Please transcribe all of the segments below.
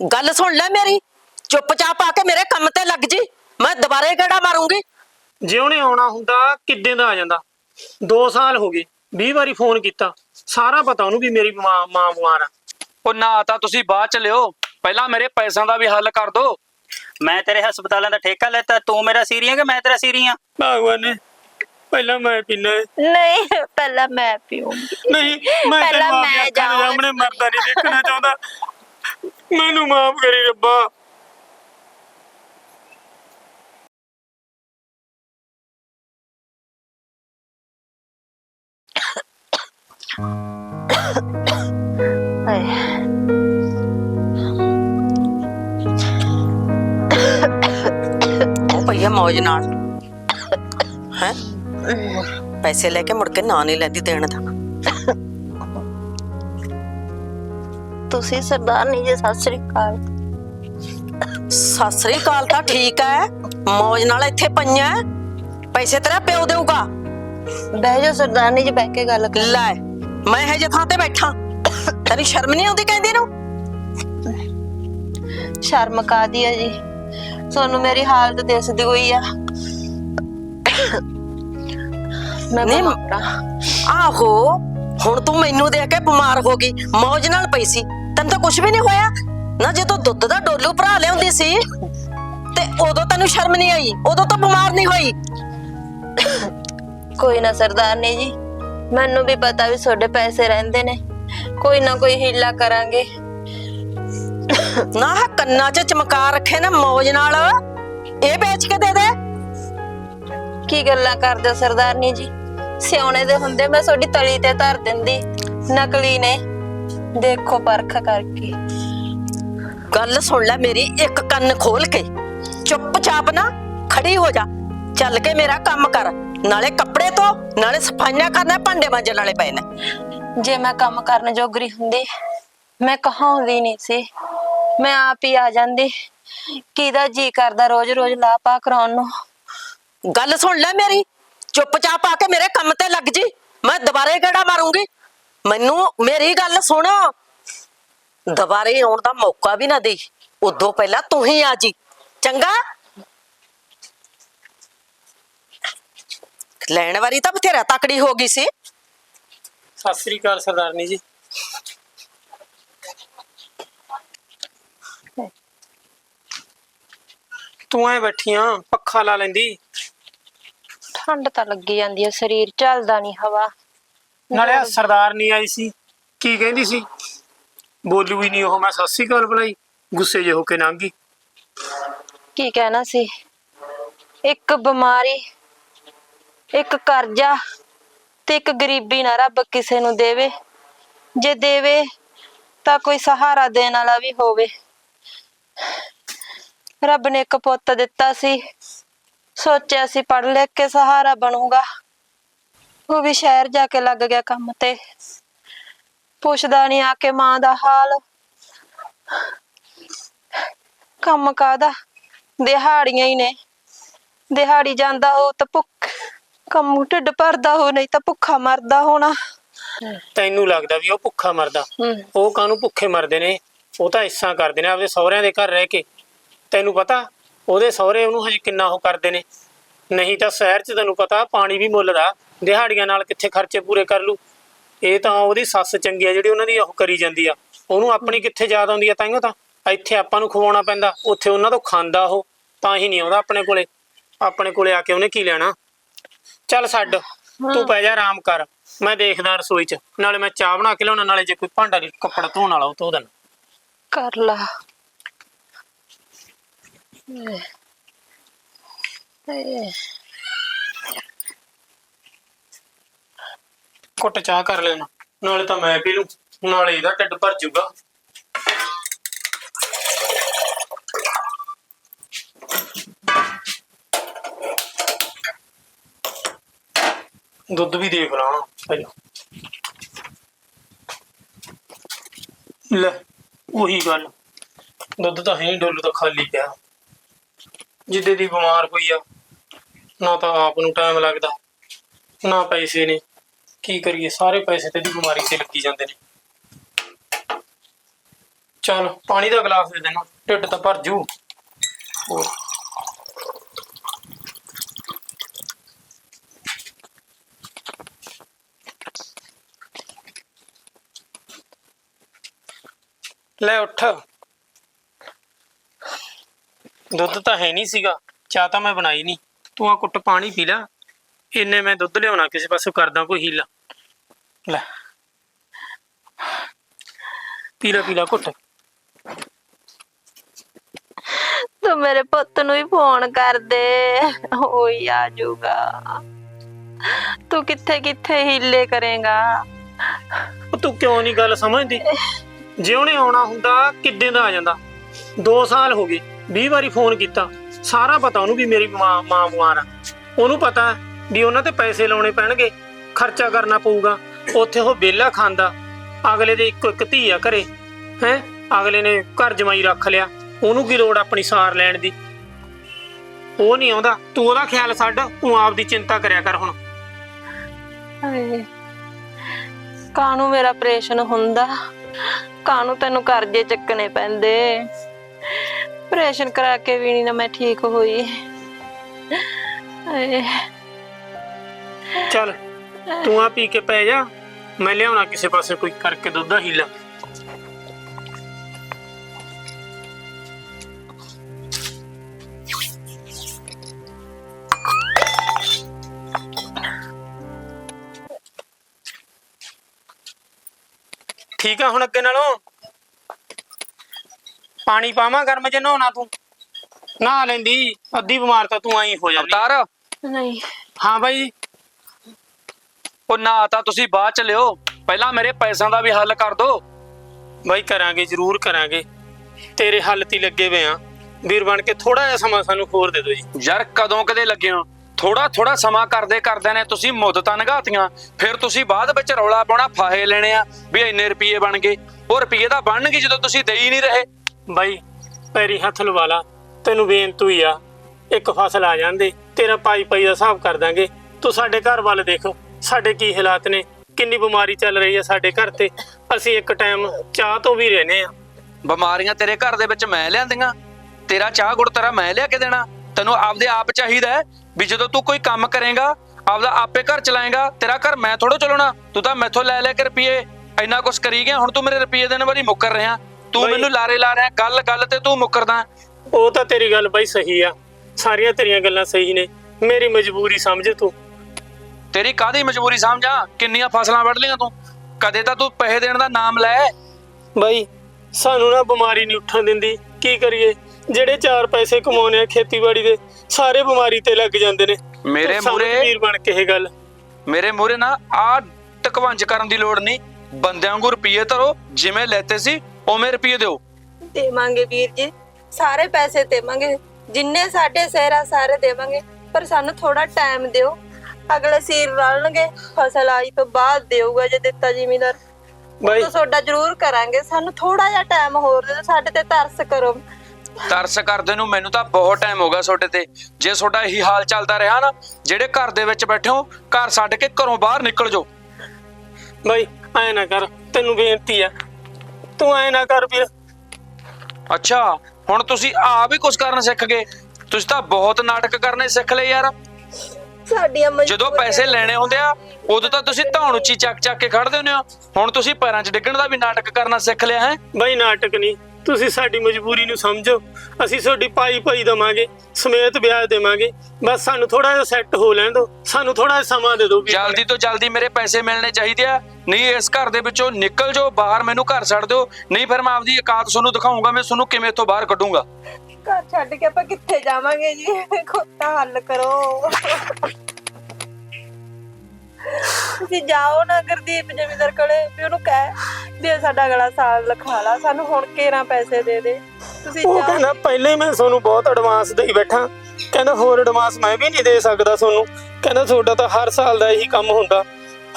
ਗੱਲ ਸੁਣ ਲੈ ਮੇਰੀ। ਚੁੱਪਚਾਪ ਆ ਕੇ ਮੇਰੇ ਕੰਮ ਤੇ ਲੱਗ ਜੀ। ਮੈਂ ਦੁਬਾਰੇ ਕਿਹੜਾ ਮਾਰੂੰਗੀ? ਜੇ ਉਹਨੇ ਆਉਣਾ ਹੁੰਦਾ ਕਿੱਦੇ ਦਾ ਆ ਜਾਂਦਾ? 2 ਸਾਲ ਹੋ ਗਏ 20 ਵਾਰੀ ਫੋਨ ਕੀਤਾ। ਸਾਰਾ ਪਤਾ ਉਹਨੂੰ ਵੀ ਮੇਰੀ ਮਾਂ ਮਾਂ ਬਿਮਾਰ ਆ। ਉਹ ਨਾ ਤਾਂ ਤੁਸੀਂ ਬਾਅਦ ਚ ਲਿਓ। ਪਹਿਲਾਂ ਮੇਰੇ ਪੈਸਿਆਂ ਦਾ ਵੀ ਹੱਲ ਕਰ ਦਿਓ ਮੈਂ ਤੇਰੇ ਹਸਪਤਾਲਾਂ ਦਾ ਠੇਕਾ ਲੈਤਾ ਤੂੰ ਮੇਰਾ ਸੀਰੀ ਹੈ ਕਿ ਮੈਂ ਤੇਰਾ ਸੀਰੀ ਹਾਂ? ਭਗਵਾਨ ਨੇ ਪਹਿਲਾਂ ਮੈਂ ਪੀਣਾ ਹੈ। ਨਹੀਂ ਪਹਿਲਾਂ ਮੈਂ ਪੀਉਂਗੀ ਨਹੀਂ ਮੈਂ ਪਹਿਲਾਂ ਤੈਨੂੰ ਮੈਂ ਆਪਣੀ ਅੱਖਾਂ ਦੇ ਜਾਵਾਂ। ਸਾਹਮਣੇ ਮਰਦਾ ਨਹੀਂ ਦੇਖਣਾ ਚਾਹੁੰਦਾ। ਮੈਨੂੰ ਮਾਫ ਕਰੀ ਰੱਬਾ। ਉਹ ਪਈਆ ਮੌਜ ਨਾਲ। ਹੈ? ਪੈਸੇ ਲੈ ਕੇ ਮੁੜ ਕੇ ਨਾਂ ਨਹੀਂ ਲੈਂਦੀ ਦੇਣ ਦਾ। ਤੁਸੀਂ ਸਰਦਾਰਨੀ ਜੀ ਸਤਿ ਸ੍ਰੀ ਅਕਾਲ। ਸਤਿ ਸ੍ਰੀ ਅਕਾਲ ਤਾਂ ਠੀਕ ਹੈ। ਮੌਜ ਨਾਲ ਇੱਥੇ ਪਈਆਂ। ਪੈਸੇ ਤੇਰਾ ਪਿਓ ਦੇਊਗਾ। ਬਹਿ ਜਾ ਸਰਦਾਰਨੀ ਜੀ ਬਹਿ ਕੇ ਗੱਲ ਕਰ। ਲੈ ਮੈਂ ਹਜੇ ਥਾਂ ਤੇ ਬੈਠਾ। ਤੈਨੂੰ ਸ਼ਰਮ ਨਹੀਂ ਆਉਂਦੀ ਕਹਿੰਦੀ ਨੂੰ? ਸ਼ਰਮ ਕਾਦੀ ਹੈ ਜੀ? ਤੁਹਾਨੂੰ ਮੇਰੀ ਹਾਲਤ ਦਿਸਦੀ ਹੋਈ ਆ। ਮੈਂ ਬਿਮਾਰ ਆ। ਆਹੋ ਹੁਣ ਤੂੰ ਮੈਨੂੰ ਦੇਖ ਕੇ ਬਿਮਾਰ ਹੋ ਗਈ। ਮੌਜ ਨਾਲ ਪਈ ਸੀ। ਤੈਨੂੰ ਤਾਂ ਕੁਝ ਵੀ ਨਹੀਂ ਹੋਇਆ। ਨਾ ਜਦੋਂ ਦੁੱਧ ਦਾ ਡੋਲੂ ਭਰਾ ਲਿਆਉਂਦੀ ਸੀ ਤੇ ਉਦੋਂ ਤੈਨੂੰ ਸ਼ਰਮ ਨਹੀਂ ਆਈ ਉਦੋਂ ਤਾਂ ਬਿਮਾਰ ਨਹੀਂ ਹੋਈ। ਕੋਈ ਨਾ ਸਰਦਾਰਨੀ ਜੀ ਮੈਨੂੰ ਵੀ ਪਤਾ ਵੀ ਤੁਹਾਡੇ ਪੈਸੇ ਰਹਿੰਦੇ ਨੇ ਕੋਈ ਨਾ ਕੋਈ ਹੀਲਾ ਕਰਾਂਗੇ। ਨਾ ਆਹ ਕੰਨਾਂ 'ਚ ਚਮਕਾ ਰੱਖੇ ਨਾ ਮੌਜ ਨਾਲ। ਇਹ ਵੇਚ ਕੇ ਦੇ ਦੇ। ਕੀ ਗੱਲਾਂ ਕਰਦੇ ਹੋ ਸਰਦਾਰਨੀ ਜੀ? ਸਿਉਣੇ ਦੇ ਹੁੰਦੇ ਮੈਂ ਤੁਹਾਡੀ ਤਲੀ ਤੇ ਧਰ ਦਿੰਦੀ ਨਕਲੀ ਨੇ। ਦੇਖੋ ਪਰਖ ਕਰਕੇ। ਗੱਲ ਸੁਣ ਲੈ ਮੇਰੀ ਇੱਕ ਕੰਨ ਖੋਲ ਕੇ। ਚੁੱਪਚਾਪ ਨਾ ਖੜੀ ਹੋ ਜਾ। ਚੱਲ ਕੇ ਮੇਰਾ ਕੰਮ ਕਰ। ਨਾਲੇ ਕੱਪੜੇ ਧੋ ਨਾਲੇ ਸਫਾਈਆਂ ਕਰਨਾ ਭਾਂਡੇ ਮਾਂਜਣ ਵਾਲੇ ਪਏ ਨੇ। ਜੇ ਮੈਂ ਕੰਮ ਕਰਨ ਜੋਗਰੀ ਹੁੰਦੀ ਮੈਂ ਕਹਾਉਂਦੀ ਨਹੀਂ ਸੀ। ਮੈਂ ਆਪ ਹੀ ਆ ਜਾਂਦੀ। ਕਿਹਦਾ ਜੀ ਕਰਦਾ ਰੋਜ਼-ਰੋਜ਼ ਲਾਪਾ ਕਰਾਉਣ ਨੂੰ? ਗੱਲ ਸੁਣ ਲੈ ਮੇਰੀ। ਚੁੱਪਚਾਪ ਆ ਕੇ ਮੇਰੇ ਕੰਮ ਤੇ ਲੱਗ ਜੀ। ਮੈਂ ਦੁਬਾਰੇ ਕਿਹੜਾ ਮਾਰੂੰਗੀ? ਮੈਨੂੰ ਮੇਰੀ ਗੱਲ ਸੁਣ। ਦੁਬਾਰੇ ਆਉਣ ਦਾ ਮੌਕਾ ਵੀ ਨਾ ਦੇ। ਉਦੋਂ ਪਹਿਲਾਂ ਤੂੰ ਹੀ ਆ ਜੀ। ਚੰਗਾ? ਲੈਣ ਵਾਲੀ ਤਾਂ ਬਥੇਰਾ ਤਕੜੀ ਹੋ ਗਈ ਸੀ। ਸਤਿ ਸ੍ਰੀ ਅਕਾਲ ਸਰਦਾਰਨੀ ਜੀ। ਤੂੰ ਐ ਬੈਠੀਆਂ ਪੱਖਾ ਲਾ ਲੈਂਦੀ। ਠੰਡ ਤਾਂ ਲੱਗੀ ਜਾਂਦੀ ਹੈ ਸਰੀਰ ਚੱਲਦਾ ਨਹੀਂ ਹਵਾ। ਨਾਲੇ ਆਹ ਸਰਦਾਰਨੀ ਆਈ ਸੀ। ਕੀ ਕਹਿੰਦੀ ਸੀ? ਬੋਲੂ ਹੀ ਨਹੀਂ ਉਹ ਮੈਂ ਸਤਿ ਸ੍ਰੀ ਅਕਾਲ ਬੁਲਾਈ। ਗੁੱਸੇ ਜਿਹੇ ਹੋ ਕੇ ਲੰਘ ਗਈ। ਕੀ ਕਹਿਣਾ ਸੀ? ਇੱਕ ਬਿਮਾਰੀ ਇੱਕ ਕਰਜ਼ਾ ਤੇ ਇੱਕ ਗਰੀਬੀ ਨਾ ਰੱਬ ਕਿਸੇ ਨੂੰ ਦੇਵੇ। ਜੇ ਦੇਵੇ ਤਾਂ ਕੋਈ ਸਹਾਰਾ ਦੇਣ ਵਾਲਾ ਵੀ ਹੋਵੇ। ਰੱਬ ਨੇ ਇੱਕ ਪੁੱਤ ਦਿੱਤਾ ਸੀ। ਸੋਚਿਆ ਸੀ ਪੜ੍ਹ ਲਿਖ ਕੇ ਸਹਾਰਾ ਬਣੂਗਾ। ਉਹ ਵੀ ਸ਼ਹਿਰ ਜਾ ਕੇ ਲੱਗ ਗਿਆ ਕੰਮ ਤੇ। ਪੁੱਛਦਾ ਨਹੀਂ ਆ ਕੇ ਮਾਂ ਦਾ ਹਾਲ। ਕੰਮ ਕਾਦਾ ਦਿਹਾੜੀਆਂ ਹੀ ਨੇ। ਦਿਹਾੜੀ ਜਾਂਦਾ ਹੋ ਤਾਂ ਭੁੱਖ। ਕੰਮ ਢਿੱਡ ਭਰਦਾ ਹੋ ਨਹੀਂ ਤਾਂ ਭੁੱਖਾ ਮਰਦਾ ਹੋਣਾ। ਤੈਨੂੰ ਲੱਗਦਾ ਵੀ ਉਹ ਭੁੱਖਾ ਮਰਦਾ। ਉਹ ਕਾਹਨੂੰ ਭੁੱਖੇ ਮਰਦੇ ਨੇ? ਉਹ ਤਾਂ ਹਿੱਸਾ ਕਰਦੇ ਨੇ ਆਪਦੇ ਸਹੁਰਿਆਂ ਦੇ ਘਰ ਰਹਿ ਕੇ। ਤੈਨੂੰ ਪਤਾ ਉਹਦੇ ਸਹੁਰੇ ਉਹਨੂੰ ਹਜੇ ਕਿੰਨਾ ਉਹ ਕਰਦੇ ਨੇ। ਨਹੀਂ ਤਾਂ ਸ਼ਹਿਰ 'ਚ ਤੈਨੂੰ ਪਤਾ ਪਾਣੀ ਵੀ ਮੁੱਲ ਦਾ ਦਿਹਾੜੀਆਂ ਨਾਲ ਕਿੱਥੇ ਖਰਚੇ ਪੂਰੇ ਕਰ ਲੂ ਇਹ ਤਾਂ ਉਹਦੀ ਸੱਸ ਚੰਗੀ ਆ ਜਿਹੜੀ ਉਹਨਾਂ ਦੀ ਉਹ ਕਰੀ ਜਾਂਦੀ ਆ। ਉਹਨੂੰ ਆਪਣੀ ਕਿੱਥੇ ਯਾਦ ਆਉਂਦੀ ਆ ਤਾਈਓ ਤਾਂ? ਇੱਥੇ ਆਪਾਂ ਨੂੰ ਖਵਾਉਣਾ ਪੈਂਦਾ ਉੱਥੇ ਉਹਨਾਂ ਤੋਂ ਖਾਂਦਾ ਉਹ ਤਾਂ ਹੀ ਨਹੀਂ ਆਉਂਦਾ ਆਪਣੇ ਕੋਲੇ। ਆਪਣੇ ਕੋਲੇ ਆ ਕੇ ਉਹਨੇ ਕੀ ਲੈਣਾ? ਚੱਲ ਛੱਡ ਤੂੰ ਪੈ ਜਾ ਆਰਾਮ ਕਰ ਮੈਂ ਦੇਖਦਾ ਰਸੋਈ 'ਚ ਨਾਲੇ ਮੈਂ ਚਾਹ ਬਣਾ ਕੇ ਲਿਆਉਣਾ ਨਾਲੇ ਜੇ ਕੋਈ ਭਾਂਡਾ ਕੱਪੜਾ ਧੋਣ ਵਾਲਾ ਉਹ ਧੋ ਦੇਣਾ। ਕਰ ਲਾ। ਏ ਚਾਹ ਕਰ ਲੈਣਾ, ਨਾਲੇ ਤਾਂ ਮੈਂ ਪੀ ਲੂੰ, ਨਾਲੇ ਇਹਦਾ ਢਿੱਡ ਭਰ ਜਾਊਗਾ। ਦੁੱਧ ਵੀ ਦੇਖ ਲਾ ਪਹਿਲਾਂ ਲੈ, ਉਹੀ ਗੱਲ, ਦੁੱਧ ਤਾਂ ਹੈ ਨਹੀਂ ਡੋਲੂ ਤਾਂ ਖਾਲੀ ਪਿਆ। ਜਿੱਦੇ ਦੀ ਬਿਮਾਰ ਹੋਈ ਆ। ਨਾ ਤਾਂ ਆਪ ਨੂੰ ਟਾਈਮ ਲੱਗਦਾ, ਨਾ ਪੈਸੇ ਨੇ। ਕੀ ਕਰੀਏ, ਸਾਰੇ ਪੈਸੇ ਤੇ ਦੀ ਬਿਮਾਰੀ ਤੇ ਲੱਗੀ ਜਾਂਦੇ ਨੇ। ਚਲ, ਪਾਣੀ ਦਾ ਗਲਾਸ ਦੇ ਦੇਣਾ, ਢਿੱਡ ਤਾਂ ਭਰ ਜੂ। ਹੋਰ। ਲੈ ਉੱਠ। ਦੁੱਧ ਤਾਂ ਹੈ ਨਹੀਂ ਸੀਗਾ, ਚਾਹ ਤਾਂ ਮੈਂ ਬਣਾਈ ਨਹੀਂ ਤੂੰ ਆ ਕੁੱਟ ਪਾਣੀ ਪੀ ਲੈ। ਇੰਨੇ ਮੈਂ ਦੁੱਧ ਲਿਆਉਣਾ ਕਿਸੇ ਪਾਸੋਂ ਕਰਦਾ ਕੋਈ ਹੀਲਾ। ਲੈ। ਪੀ ਲੈ ਪੀ ਲੈ ਕੁੱਟ ਤੂੰ ਮੇਰੇ ਪੁੱਤ ਨੂੰ ਹੀ ਫੋਨ ਕਰ ਦੇ। ਉਹ ਹੀ ਆ ਜਾਊਗਾ। ਤੂੰ ਕਿੱਥੇ ਕਿੱਥੇ ਹੀਲੇ ਕਰੇਗਾ? ਉਹ ਤੂੰ ਕਿਉਂ ਨਹੀਂ ਗੱਲ ਸਮਝਦੀ? ਜੇ ਉਹਨੇ ਆਉਣਾ ਹੁੰਦਾ ਕਿੱਦਾਂ ਦਾ ਆ ਜਾਂਦਾ? 2 ਸਾਲ ਹੋ ਗਏ 20 ਵਾਰੀ ਫੋਨ ਕੀਤਾ। ਸਾਰਾ ਪਤਾ ਉਹਨੂੰ ਵੀ ਮੇਰੀ ਮਾਂ ਮਾਂ ਬਿਮਾਰ ਆ। ਉਹਨੂੰ ਪਤਾ ਵੀ ਉਹਨਾਂ ਤੇ ਪੈਸੇ ਲਾਉਣੇ ਪੈਣਗੇ, ਖਰਚਾ ਕਰਨਾ ਪਊਗਾ। ਉੱਥੇ ਉਹ ਬੇਲਾ ਖਾਂਦਾ। ਅਗਲੇ ਦੇ ਇੱਕੋ ਇੱਕ ਧੀ ਆ ਘਰੇ, ਹੈ? ਅਗਲੇ ਨੇ ਘਰ ਜਮਾਈ ਰੱਖ ਲਿਆ। ਉਹਨੂੰ ਕੀ ਲੋੜ ਆਪਣੀ ਸਾਰ ਲੈਣ ਦੀ? ਉਹ ਨਹੀਂ ਆਉਂਦਾ। ਤੂੰ ਉਹਦਾ ਖਿਆਲ ਛੱਡ, ਤੂੰ ਆਪ ਦੀ ਚਿੰਤਾ ਕਰਿਆ ਕਰ ਹੁਣ। ਹਾਏ ਕਾਨੂੰ ਮੇਰਾ ਆਪਰੇਸ਼ਨ ਹੁੰਦਾ? ਕਾਹਨੂੰ ਤੈਨੂੰ ਕਰਜ਼ੇ ਚੱਕਣੇ ਪੈਂਦੇ? ਆਪਰੇਸ਼ਨ ਕਰਾ ਕੇ ਵੀ ਨਹੀਂ ਨਾ ਮੈਂ ਠੀਕ ਹੋਈ। ਹਾਏ ਚੱਲ, ਤੂੰ ਆ ਪੀ ਕੇ ਪੈ ਜਾ। ਮੈਂ ਲਿਆਉਣਾ ਕਿਸੇ ਪਾਸੇ, ਕੋਈ ਕਰਕੇ ਦੁੱਧ ਦਾ ਹੀਲਾ। ਠੀਕ ਆ ਹੁਣ ਅੱਗੇ ਨਾਲੋਂ? ਪਾਣੀ ਪਾਵਾਂ ਗਰਮ ਜੇ ਨਹਾਉਣਾ ਤੂੰ? ਨਹਾ ਲੈਂਦੀ ਅੱਧੀ ਬਿਮਾਰ ਤਾਂ ਤੂੰ ਆਈ ਹੋ ਜਾਂਦੀ। ਅਵਤਾਰ। ਨਹੀਂ। ਹਾਂ ਬਾਈ। ਉਹ ਨਾ ਤਾਂ ਤੁਸੀਂ ਬਾਅਦ ਚ ਲਿਓ। ਪਹਿਲਾਂ ਮੇਰੇ ਪੈਸਿਆਂ ਦਾ ਵੀ ਹੱਲ ਕਰ ਦਿਓ ਬਾਈ ਕਰਾਂਗੇ ਜ਼ਰੂਰ ਕਰਾਂਗੇ। ਤੇਰੇ ਹੱਲ ਤੇ ਹੀ ਲੱਗੇ ਹੋਏ ਆ। ਵੀਰ ਬਣ ਕੇ ਥੋੜਾ ਜਿਹਾ ਸਮਾਂ ਸਾਨੂੰ ਹੋਰ ਦੇ ਦਿਓ ਜੀ। ਯਾਰ ਕਦੋਂ ਕਦੇ ਲੱਗੇ ਹੋ? ਥੋੜਾ ਥੋੜਾ ਸਮਾਂ ਕਰਦੇ ਕਰਦੇ ਨੇ ਤੁਸੀਂ ਮੁੱਦਤਾਂ ਨਗਾਤੀਆਂ। ਫਿਰ ਤੁਸੀਂ ਬਾਅਦ ਵਿੱਚ ਰੌਲਾ ਪਾਉਣਾ ਫਾਹੇ ਲੈਣੇ ਆ ਵੀ ਇੰਨੇ ਰੁਪਏ ਬਣ ਗਏ। ਉਹ ਰੁਪਏ ਤਾਂ ਬਣਨਗੇ ਜਦੋਂ ਤੁਸੀਂ ਦੇ ਹੀ ਨਹੀਂ ਰਹੇ। ਬਾਈ, ਪੈਰੀ ਹੱਥ ਲਵਾ ਲਾ। ਤੈਨੂੰ ਬੇਨਤੀ ਹੀ ਆ, ਇੱਕ ਫਸਲ ਆ ਜਾਂਦੇ ਤੇਰਾ ਪਾਈ ਪਾਈ ਦਾ ਹਿਸਾਬ ਕਰ ਦਾਂਗੇ। ਤੂੰ ਸਾਡੇ ਘਰ ਵੱਲ ਦੇਖ, ਸਾਡੇ ਕੀ ਹਾਲਾਤ ਨੇ, ਕਿੰਨੀ ਬਿਮਾਰੀ ਚੱਲ ਰਹੀ ਹੈ ਸਾਡੇ ਘਰ ਤੇ। ਅਸੀਂ ਇੱਕ ਟਾਈਮ ਚਾਹ ਤੋਂ ਵੀ ਰਹਿੰਦੇ ਆ। ਬਿਮਾਰੀਆਂ ਤੇਰੇ ਘਰ ਦੇ ਵਿੱਚ ਮੈਂ ਲਿਆਂਦੀਆਂ। ਤੇਰਾ ਚਾਹ ਗੁੜ ਤੇਰਾ ਮੈਂ ਲਿਆ ਕੇ ਦੇਣਾ। ਤੈਨੂੰ ਆਪਦੇ ਆਪ ਚਾਹੀਦਾ ਹੈ ਵੀ ਜਦੋਂ ਤੂੰ ਕੋਈ ਕੰਮ ਕਰੇਗਾ, ਆਪਦਾ ਆਪੇ ਘਰ ਚਲਾਏਗਾ, ਤੇਰਾ ਘਰ ਮੈਂ ਥੋੜੋ ਚਲਾਉਣਾ। ਤੂੰ ਤਾਂ ਮੈਥੋਂ ਲੈ ਲੈ ਕੇ ਰੁਪਏ ਇੰਨਾ ਕੁਛ ਕਰੀ ਗਿਆ, ਹੁਣ ਤੂੰ ਮੇਰੇ ਰੁਪਏ ਦੇਣ ਵਾਲੀ ਮੁੱਕਰ ਰਿਹਾ। ਤੂੰ ਬਾਈ- ਮੈਨੂੰ ਲਾਰੇ ਲਾ ਰਿਹਾ ਗੱਲ ਗੱਲ ਤੇ ਤੂੰ ਮੁੱਕਰਦਾ। ਉਹ ਤਾਂ ਤੇਰੀ ਗੱਲ ਬਾਈ ਸਹੀ ਆ। ਸਾਰੀਆਂ ਤੇਰੀਆਂ ਗੱਲਾਂ ਸਹੀ ਨੇ। ਮੇਰੀ ਮਜਬੂਰੀ ਸਮਝ ਤੂੰ। ਤੇਰੀ ਕਾਦੀ ਮਜਬੂਰੀ ਸਮਝਾ ਕਿੰਨੀਆਂ ਫਸਲਾਂ ਵੱਢ ਲਈਆਂ ਤੂੰ? ਕਦੇ ਤਾਂ ਤੂੰ ਪੈਸੇ ਦੇਣ ਦਾ ਨਾਮ ਲੈ। ਬਾਈ ਸਾਨੂੰ ਨਾ ਬਿਮਾਰੀ ਨਹੀਂ ਉੱਠਣ ਦਿੰਦੀ। ਕੀ ਕਰੀਏ? ਜਿਹੜੇ ਚਾਰ ਪੈਸੇ ਕਮਾਉਨੇ ਆ ਖੇਤੀਬਾੜੀ ਦੇ ਸਾਰੇ ਬਿਮਾਰੀ ਤੇ ਲੱਗ ਜਾਂਦੇ ਨੇ। ਮੇਰੇ ਤੂੰ ਸਮਝ ਮੂਹਰੇ- ਵੀਰ ਬਣ ਕੇ ਇਹ ਗੱਲ। ਮੇਰੇ ਮੂਹਰੇ ਨਾ ਆ ਤਕਵੰਜ ਕਰਨ ਦੀ ਲੋੜ ਨਹੀਂ। ਬੰਦਿਆਂ ਵਾਂਗੂ ਰੁਪਏ ਧਰੋ ਜਿਵੇਂ ਲੈਤੇ ਸੀ ਉਵੇਂ ਰੁਪਏ ਦਿਓ। ਦੇਵਾਂਗੇ ਵੀਰ ਜੀ। ਸਾਰੇ ਪੈਸੇ ਦੇਵਾਂਗੇ। ਜਿੰਨੇ ਸਾਡੇ ਸਹਿਰਾ ਸਾਰੇ ਦੇਵਾਂਗੇ। ਪਰ ਸਾਨੂੰ ਥੋੜਾ ਟਾਈਮ ਦਿਓ। ਅਗਲੇ ਸੀਰ ਰਲਣਗੇ। ਫਸਲ ਆਈ ਤੋਂ ਬਾਅਦ ਦੇਊਗਾ ਜੇ ਦਿੱਤਾ ਜ਼ਿਮੀਦਾਰ। ਬਾਈ ਤਾਂ ਤੁਹਾਡਾ ਜ਼ਰੂਰ ਕਰਾਂਗੇ। ਸਾਨੂੰ ਥੋੜਾ ਜਿਹਾ ਟਾਈਮ ਹੋਰ ਦੇ ਦਿਓ। ਸਾਡੇ ਤੇ ਤਰਸ ਕਰੋ। ਤਰਸ ਕਰਦੇ ਨੂੰ ਮੈਨੂੰ ਤਾਂ ਬਹੁਤ ਟਾਈਮ ਹੋ ਗਿਆ ਤੁਹਾਡੇ ਤੇ। ਜੇ ਤੁਹਾਡਾ ਇਹੀ ਹਾਲ ਚੱਲਦਾ ਰਿਹਾ ਨਾ ਜਿਹੜੇ ਘਰ ਦੇ ਵਿੱਚ ਬੈਠੇ ਹੋ ਘਰ ਛੱਡ ਕੇ ਘਰੋਂ ਬਾਹਰ ਨਿਕਲ ਜਾਓ। ਬਾਈ ਐ ਨਾ ਕਰ। ਤੈਨੂੰ ਬੇਨਤੀ ਆ ਤੂੰ ਐ ਨਾ ਕਰ ਵੀਰ। ਅੱਛਾ ਹੁਣ ਤੁਸੀਂ ਆਪ ਹੀ ਕੁਝ ਕਰਨ ਸਿੱਖ ਗਏ। ਤੁਸੀਂ ਤਾਂ ਬਹੁਤ ਨਾਟਕ ਕਰਨੇ ਸਿੱਖ ਲਏ ਯਾਰ। ਸਾਡੀਆਂ ਜਦੋਂ ਪੈਸੇ ਲੈਣੇ ਹੁੰਦੇ ਆ ਉਦੋਂ ਤਾਂ ਤੁਸੀਂ ਧੌਣ ਉੱਚੀ ਚੱਕ ਚੱਕ ਕੇ ਖੜਦੇ ਹੁੰਦੇ ਹੋ। ਹੁਣ ਤੁਸੀਂ ਪੈਰਾਂ 'ਚ ਡਿੱਗਣ ਦਾ ਵੀ ਨਾਟਕ ਕਰਨਾ ਸਿੱਖ ਲਿਆ ਹੈ। ਬਾਈ ਨਾਟਕ ਨਹੀਂ। ਤੁਸੀਂ ਸਾਡੀ ਮਜਬੂਰੀ ਨੂੰ ਸਮਝੋ। ਅਸੀਂ ਤੁਹਾਡੀ ਪਾਈ ਪਾਈ ਦਵਾਂਗੇ ਸਮੇਤ ਵਿਆਜ ਦੇਵਾਂਗੇ। ਬਸ ਸਾਨੂੰ ਥੋੜਾ ਜਿਹਾ ਸੈੱਟ ਹੋ ਲੈਣ ਦਿਓ। ਸਾਨੂੰ ਥੋੜਾ ਜਿਹਾ ਸਮਾਂ ਦੇ ਦਿਓ। ਜਲਦੀ ਤੋਂ ਜਲਦੀ ਮੇਰੇ ਪੈਸੇ ਮਿਲਣੇ ਚਾਹੀਦੇ ਆ। ਨਹੀਂ ਇਸ ਘਰ ਦੇ ਵਿੱਚੋਂ ਨਿਕਲ ਜਾਓ ਬਾਹਰ ਮੈਨੂੰ ਘਰ ਛੱਡ ਦਿਓ। ਨਹੀਂ ਫਿਰ ਮੈਂ ਆਪਦੀ ਔਕਾਤ ਤੁਹਾਨੂੰ ਦਿਖਾਉਂਗਾ ਮੈਂ ਤੁਹਾਨੂੰ ਕਿਵੇਂ ਇੱਥੋਂ ਬਾਹਰ ਕੱਢੂੰਗਾ। ਘਰ ਛੱਡ ਕੇ ਆਪਾਂ ਕਿੱਥੇ ਜਾਵਾਂਗੇ ਜੀ? ਖੋਤਾ ਹੱਲ ਕਰੋ। ਤੁਸੀਂ ਜਾਓ ਨਾ ਗੁਰਦੀਪ ਜ਼ਮੀਂਦਾਰ ਕੋਲੇ ਵੀ ਉਹਨੂੰ ਕਹਿ ਵੀ ਇਹ ਸਾਡਾ ਅਗਲਾ ਸਾਲ ਲਿਖਾ ਲਾ ਸਾਨੂੰ ਹੁਣ ਕੇਰਾਂ ਪੈਸੇ ਦੇ ਦੇ। ਤੁਸੀਂ ਉਹ ਜਾਓ। ਕਹਿੰਦਾ ਪਹਿਲੇ ਹੀ ਮੈਂ ਤੁਹਾਨੂੰ ਬਹੁਤ ਐਡਵਾਂਸ ਦੇਈ ਬੈਠਾ। ਕਹਿੰਦਾ ਹੋਰ ਐਡਵਾਂਸ ਮੈਂ ਵੀ ਨਹੀਂ ਦੇ ਸਕਦਾ ਤੁਹਾਨੂੰ। ਕਹਿੰਦਾ ਤੁਹਾਡਾ ਤਾਂ ਹਰ ਸਾਲ ਦਾ ਇਹੀ ਕੰਮ ਹੁੰਦਾ।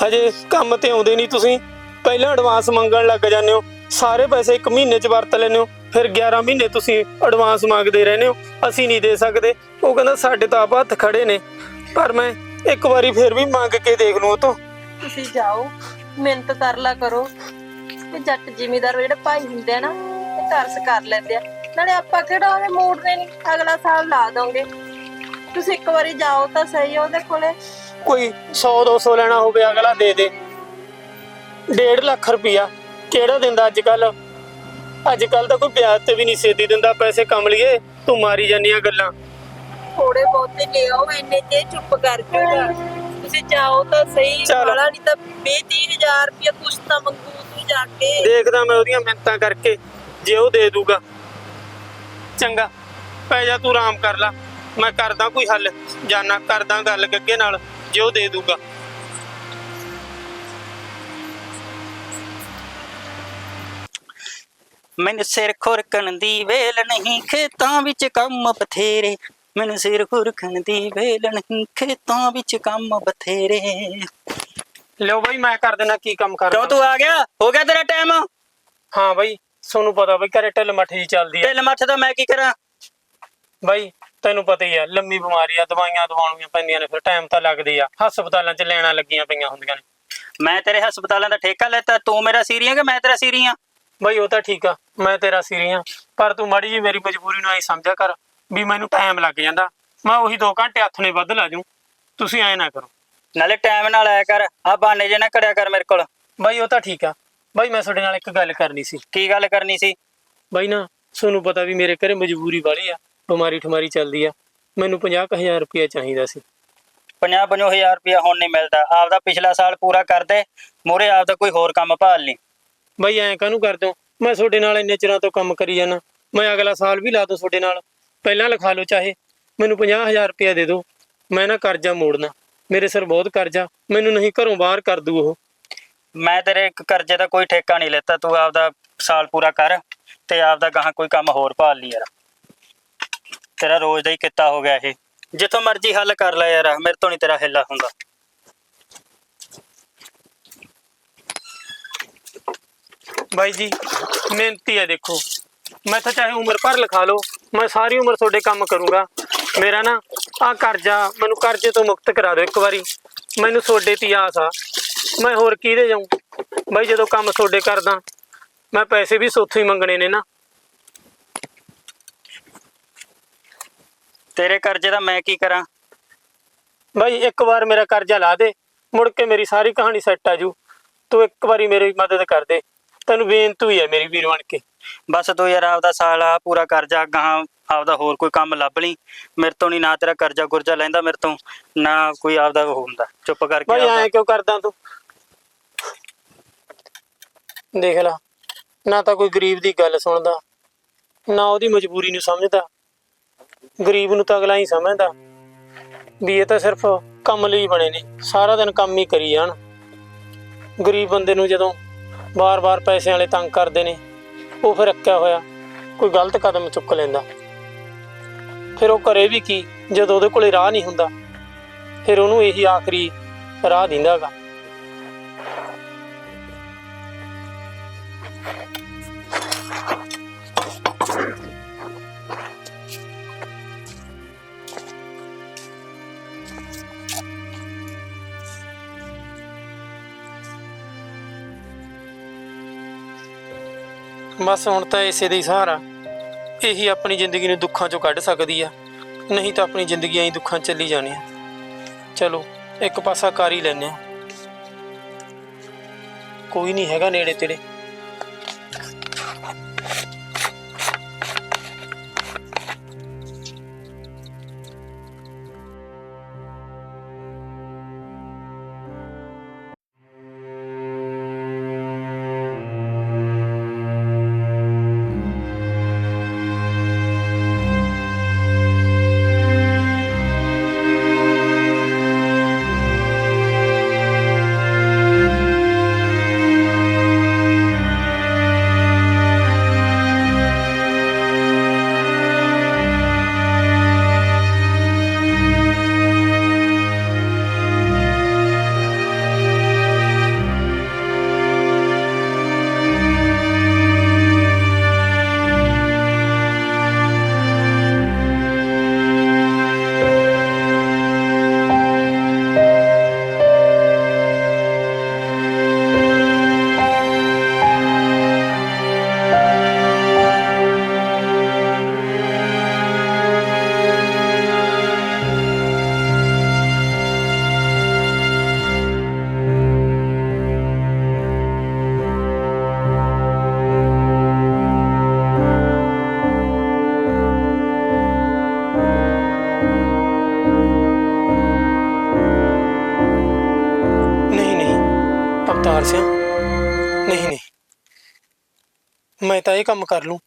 ਹਜੇ ਕੰਮ ਤੇ ਆਉਂਦੇ ਨਹੀਂ ਤੁਸੀਂ। ਪਹਿਲਾਂ ਐਡਵਾਂਸ ਮੰਗਣ ਲੱਗ ਜਾਂਦੇ ਹੋ। ਸਾਰੇ ਪੈਸੇ ਇੱਕ ਮਹੀਨੇ ਚ ਵਰਤ ਲੈਂਦੇ ਹੋ। ਫਿਰ 11 ਮਹੀਨੇ ਤੁਸੀਂ ਐਡਵਾਂਸ ਮੰਗਦੇ ਰਹਿੰਦੇ ਹੋ। ਅਸੀਂ ਨਹੀਂ ਦੇ ਸਕਦੇ। ਉਹ ਕਹਿੰਦਾ ਸਾਡੇ ਤਾਂ ਆਪ ਹੱਥ ਖੜੇ ਨੇ। ਪਰ ਮੈਂ ਇੱਕ ਵਾਰੀ ਫਿਰ ਵੀ ਮੰਗ ਕੇ ਦੇਖ ਲੂ ਉਹ ਤੋਂ। ਤੁਸੀਂ ਜਾਓ ਮਿਹਨਤ ਤਰਲਾ ਕਰੋ। ਤੇ ਜੱਟ ਜ਼ਿਮੀਂਦਾਰ ਜਿਹੜੇ ਭਾਈ ਹੁੰਦੇ ਆ ਨਾ ਇਹ ਤਰਸ ਕਰ ਲੈਂਦੇ ਆ। ਨਾਲੇ ਆਪਾਂ ਕਿਹੜਾ ਉਹਦੇ ਦੇ ਨਹੀਂ ਅਗਲਾ ਸਾਲ ਲਾ ਦੋਗੇ। ਤੁਸੀਂ ਇੱਕ ਵਾਰੀ ਜਾਓ ਤਾਂ ਸਹੀ ਉਹਦੇ ਕੋਲੇ। ਕੋਈ 100 200 ਲੈਣਾ ਹੋਵੇ ਅਗਲਾ ਦੇ ਦੇ। 1.5 ਲੱਖ ਰੁਪਇਆ ਕਿਹੜਾ ਦਿੰਦਾ ਅੱਜ ਕੱਲ ਅੱਜ ਕੱਲ ਤਾਂ ਕੋਈ ਵਿਆਜ ਤੇ ਵੀ ਨਹੀਂ ਛੇਤੀ ਦਿੰਦਾ ਪੈਸੇ ਕਮਲੀਏ। ਤੂੰ ਮਾਰੀ ਜਾਂਦੀਆਂ ਗੱਲਾਂ। ਥੋੜੇ ਬਹੁਤੇ ਲਿਆਓ ਇੰਨੇ ਤੇ ਚੁੱਪ ਕਰ ਜੂਗਾ ਤੁਸੀਂ ਜਾਓ ਤਾਂ ਸਹੀ ਚੱਲ। ਵਾਲਾ ਨਹੀਂ ਤਾਂ 20 ਹਜ਼ਾਰ ਰੁਪਏ ਕੁਛ ਤਾਂ ਮੰਗੂ ਤੂੰ ਜਾ ਕੇ। ਦੇਖਦਾ ਮੈਂ ਉਹਦੀਆਂ ਮਿੰਤਾਂ ਕਰਕੇ ਜੇ ਉਹ ਦੇ ਦੂਗਾ। ਚੰਗਾ ਪੈ ਜਾ ਤੂੰ ਆਰਾਮ ਕਰ ਲੈ। ਮੈਂ ਕਰਦਾ ਕੋਈ ਹੱਲ ਜਾਨਾ ਕਰਦਾ ਗੱਲ ਗੱਗੇ ਨਾਲ ਜੇ ਉਹ ਦੇ ਦੂਗਾ। ਮੈਨੂੰ ਸਿਰ ਖੁਰਕਣ ਦੀ ਵੇਲ ਨਹੀਂ ਖੇਤਾਂ ਵਿੱਚ ਕੰਮ ਬਥੇਰੇ। ਮੈਨੂੰ ਸਿਰ ਖੁਰਕਣ ਦੀ ਵੇਲ ਨਹੀਂ ਖੇਤਾਂ ਵਿੱਚ ਕੰਮ ਬਥੇਰੇ। ਲਿਓ ਬਾਈ ਮੈਂ ਕਰ ਦੇਣਾ ਕੀ ਕੰਮ ਕਰਦਾ ਕਿਉਂ ਤੂੰ ਆ ਗਿਆ? ਹੋ ਗਿਆ ਤੇਰਾ ਟਾਈਮ ਹਾਂ ਬਾਈ ਤੁਹਾਨੂੰ ਪਤਾ ਬਈ ਘਰੇ ਢਿੱਲ ਮੱਠੀ ਚੱਲਦੀ ਆ। ਢਿੱਲ ਮੱਠ ਤਾਂ ਮੈਂ ਕੀ ਕਰਾਂ? ਬਾਈ ਤੈਨੂੰ ਪਤਾ ਹੀ ਆ ਲੰਮੀ ਬਿਮਾਰੀ ਆ ਦਵਾਈਆਂ ਦਵਾਉਣੀਆਂ ਪੈਂਦੀਆਂ ਨੇ ਫਿਰ ਟਾਈਮ ਤਾਂ ਲੱਗਦੀ ਆ। ਹਸਪਤਾਲਾਂ 'ਚ ਲੈਣਾ ਲੱਗੀਆਂ ਪਈਆਂ ਹੁੰਦੀਆਂ ਨੇ। ਮੈਂ ਤੇਰੇ ਹਸਪਤਾਲਾਂ ਦਾ ਠੇਕਾ ਲੈਤਾ ਤੂੰ ਮੇਰਾ ਸੀਰੀਆ ਕਿ ਮੈਂ ਤੇਰਾ ਸੀਰੀਆ ਬਾਈ ਉਹ ਤਾਂ ਠੀਕ ਆ ਮੈਂ ਤੇਰਾ ਸਿਰੀ ਆ ਪਰ ਤੂੰ ਮਾੜੀ ਜੀ ਮੇਰੀ ਮਜਬੂਰੀ ਨੂੰ ਐ ਸਮਝਿਆ ਕਰ। ਵੀ ਮੈਨੂੰ ਟਾਈਮ ਲੱਗ ਜਾਂਦਾ। ਮੈਂ ਉਹੀ 2 ਘੰਟੇ ਹੱਥ ਨੇ ਵੱਧ ਲਾ ਜੂ। ਤੁਸੀਂ ਐ ਨਾ ਕਰੋ। ਨਾਲੇ ਟਾਈਮ ਨਾਲ ਆਇਆ ਕਰ। ਆ ਬਾਨੇ ਜੇ ਨਾ ਕਰਿਆ ਕਰ ਮੇਰੇ ਕੋਲ। ਬਾਈ ਉਹ ਤਾਂ ਠੀਕ ਆ। ਬਾਈ ਮੈਂ ਤੁਹਾਡੇ ਨਾਲ ਇੱਕ ਗੱਲ ਕਰਨੀ ਸੀ। ਕੀ ਗੱਲ ਕਰਨੀ ਸੀ? ਬਾਈ ਨਾ ਤੁਹਾਨੂੰ ਪਤਾ ਵੀ ਮੇਰੇ ਘਰੇ ਮਜਬੂਰੀ ਵਾਲੀ ਆ। ਬਿਮਾਰੀ ਠਮਾਰੀ ਚੱਲਦੀ ਆ। ਮੈਨੂੰ 50000 ਰੁਪਇਆ ਚਾਹੀਦਾ ਸੀ। 50 ਹਜ਼ਾਰ ਰੁਪਇਆ ਹੁਣ ਨਹੀਂ ਮਿਲਦਾ। ਆਪਦਾ ਪਿਛਲਾ ਸਾਲ ਪੂਰਾ ਕਰ ਦੇ। ਮੋਰੇ ਆਪਦਾ ਕੋਈ ਹੋਰ ਕੰਮ ਭਾਲ ਲਈ। ਬਾਈ ਐਂ ਕਾਹਨੂੰ ਕਰ ਦਿਓ ਮੈਂ ਤੁਹਾਡੇ ਨਾਲ ਇੰਨੇ ਚਿਰਾਂ ਤੋਂ ਕੰਮ ਕਰੀ ਜਾਣਾ ਮੈਂ ਅਗਲਾ ਸਾਲ ਵੀ ਲਾ ਦੂੰ ਤੁਹਾਡੇ ਨਾਲ। ਪਹਿਲਾਂ ਲਿਖਾ ਲਓ ਚਾਹੇ। ਮੈਨੂੰ 50000 ਰੁਪਇਆ ਦੇ ਦਿਓ। ਮੈਂ ਨਾ ਕਰਜ਼ਾ ਮੋੜਨਾ। ਮੇਰੇ ਸਿਰ ਬਹੁਤ ਕਰਜ਼ਾ। ਮੈਨੂੰ ਨਹੀਂ ਘਰੋਂ ਬਾਹਰ ਕਰ ਦੂ ਉਹ। ਮੈਂ ਤੇਰੇ ਇੱਕ ਕਰਜ਼ੇ ਦਾ ਕੋਈ ਠੇਕਾ ਨਹੀਂ ਲੈਤਾ। ਤੂੰ ਆਪਦਾ ਸਾਲ ਪੂਰਾ ਕਰ ਤੇ ਆਪਦਾ ਗਾਹਾਂ ਕੋਈ ਕੰਮ ਹੋਰ ਭਾਲ ਲਈ ਯਾਰ। ਤੇਰਾ ਰੋਜ਼ ਦਾ ਹੀ ਕਿੱਤਾ ਹੋ ਗਿਆ ਇਹ। ਜਿੱਥੋਂ ਮਰਜ਼ੀ ਹੱਲ ਕਰ ਲੈ ਯਾਰ। ਮੇਰੇ ਤੋਂ ਨਹੀਂ ਤੇਰਾ ਹਿੱਲਾ ਹੁੰਦਾ। ਬਾਈ ਜੀ ਮਿਹਨਤੀ ਹੈ ਦੇਖੋ। ਮੈਂ ਤਾਂ ਚਾਹੇ ਉਮਰ ਭਰ ਲਿਖਾ ਲਓ। ਮੈਂ ਸਾਰੀ ਉਮਰ ਤੁਹਾਡੇ ਕੰਮ ਕਰੂੰਗਾ। ਮੇਰਾ ਨਾ ਆ ਕਰਜ਼ਾ ਮੈਨੂੰ ਕਰਜ਼ੇ ਤੋਂ ਮੁਕਤ ਕਰਾ ਦਿਓ ਇੱਕ ਵਾਰੀ। ਮੈਨੂੰ ਤੁਹਾਡੇ ਤੇ ਆਸ ਆ। ਮੈਂ ਹੋਰ ਕਿਹਦੇ ਜਾਊਂ? ਬਾਈ ਜਦੋਂ ਕੰਮ ਤੁਹਾਡੇ ਕਰਦਾ ਮੈਂ ਪੈਸੇ ਵੀ ਸੋਥੋਂ ਹੀ ਮੰਗਣੇ ਨੇ ਨਾ। ਤੇਰੇ ਕਰਜ਼ੇ ਦਾ ਮੈਂ ਕੀ ਕਰਾਂ? ਬਾਈ ਇੱਕ ਵਾਰ ਮੇਰਾ ਕਰਜ਼ਾ ਲਾ ਦੇ ਮੁੜ ਕੇ ਮੇਰੀ ਸਾਰੀ ਕਹਾਣੀ ਸੈੱਟ ਆ ਜੂ। ਤੂੰ ਇੱਕ ਵਾਰੀ ਮੇਰੀ ਮਦਦ ਕਰ ਦੇ। ਤੈਨੂੰ ਬੇਨਤੀ ਹੈ ਮੇਰੀ ਵੀਰ ਬਣ ਕੇ। ਬਸ ਤੂੰ ਯਾਰ ਆਪਦਾ ਸਾਲ ਆ ਪੂਰਾ ਕਰਜ਼ਾ ਗਾਹਾਂ ਆਪਦਾ ਹੋਰ ਕੋਈ ਕੰਮ ਲੱਭ ਲਈ। ਮੇਰੇ ਤੋਂ ਨਹੀਂ ਨਾ ਤੇਰਾ ਕਰਜ਼ਾ ਗੁਰਜ਼ਾ ਲੈਂਦਾ ਮੇਰੇ ਤੋਂ ਨਾ ਕੋਈ ਆਪਦਾ ਉਹ ਹੁੰਦਾ ਚੁੱਪ ਕਰਕੇ ਬਾਈ ਆਪਦਾ- ਐਂ ਕਿਉਂ ਕਰਦਾ ਤੂੰ? ਦੇਖ ਲਾ ਨਾ ਤਾਂ ਕੋਈ ਗਰੀਬ ਦੀ ਗੱਲ ਸੁਣਦਾ ਨਾ ਉਹਦੀ ਮਜਬੂਰੀ ਨੂੰ ਸਮਝਦਾ। ਗਰੀਬ ਨੂੰ ਤਾਂ ਅਗਲਾ ਹੀ ਸਮਝਦਾ ਵੀ ਇਹ ਤਾਂ ਸਿਰਫ ਕੰਮ ਲਈ ਬਣੇ ਨੇ ਸਾਰਾ ਦਿਨ ਕੰਮ ਹੀ ਕਰੀ ਜਾਣ। ਗਰੀਬ ਬੰਦੇ ਨੂੰ ਜਦੋਂ ਬਾਰ-ਬਾਰ ਪੈਸਿਆਂ ਵਾਲੇ ਤੰਗ ਕਰਦੇ ਨੇ ਉਹ ਫਿਰ ਰੱਖਿਆ ਹੋਇਆ, ਕੋਈ ਗਲਤ ਕਦਮ ਚੁੱਕ ਲੈਂਦਾ। ਫਿਰ ਉਹ ਕਰੇ ਵੀ ਕੀ, ਜਦੋਂ ਉਹਦੇ ਕੋਲੇ ਰਾਹ ਨਹੀਂ ਹੁੰਦਾ, ਫਿਰ ਉਹਨੂੰ ਇਹੀ ਆਖਰੀ ਰਾਹ ਦਿੰਦਾਗਾ ਬਸ ਹੁਣ ਤਾਂ ਇਸੇ ਦਾ ਹੀ ਸਹਾਰਾ। ਇਹੀ ਆਪਣੀ ਜ਼ਿੰਦਗੀ ਨੂੰ ਦੁੱਖਾਂ ਚੋਂ ਕੱਢ ਸਕਦੀ ਆ। ਨਹੀਂ ਤਾਂ ਆਪਣੀ ਜ਼ਿੰਦਗੀ ਐਂ ਦੁੱਖਾਂ ਚੱਲੀ ਜਾਣੀ ਆ। ਚਲੋ, ਇੱਕ ਪਾਸਾ ਕਰ ਹੀ ਲੈਨੇ ਆ। ਕੋਈ ਨਹੀਂ ਹੈਗਾ ਨੇੜੇ ਤੇੜੇ। ਨਹੀਂ ਨਹੀਂ। ਮੈਂ ਤਾਂ ਇਹ ਕੰਮ ਕਰ ਲੂੰ,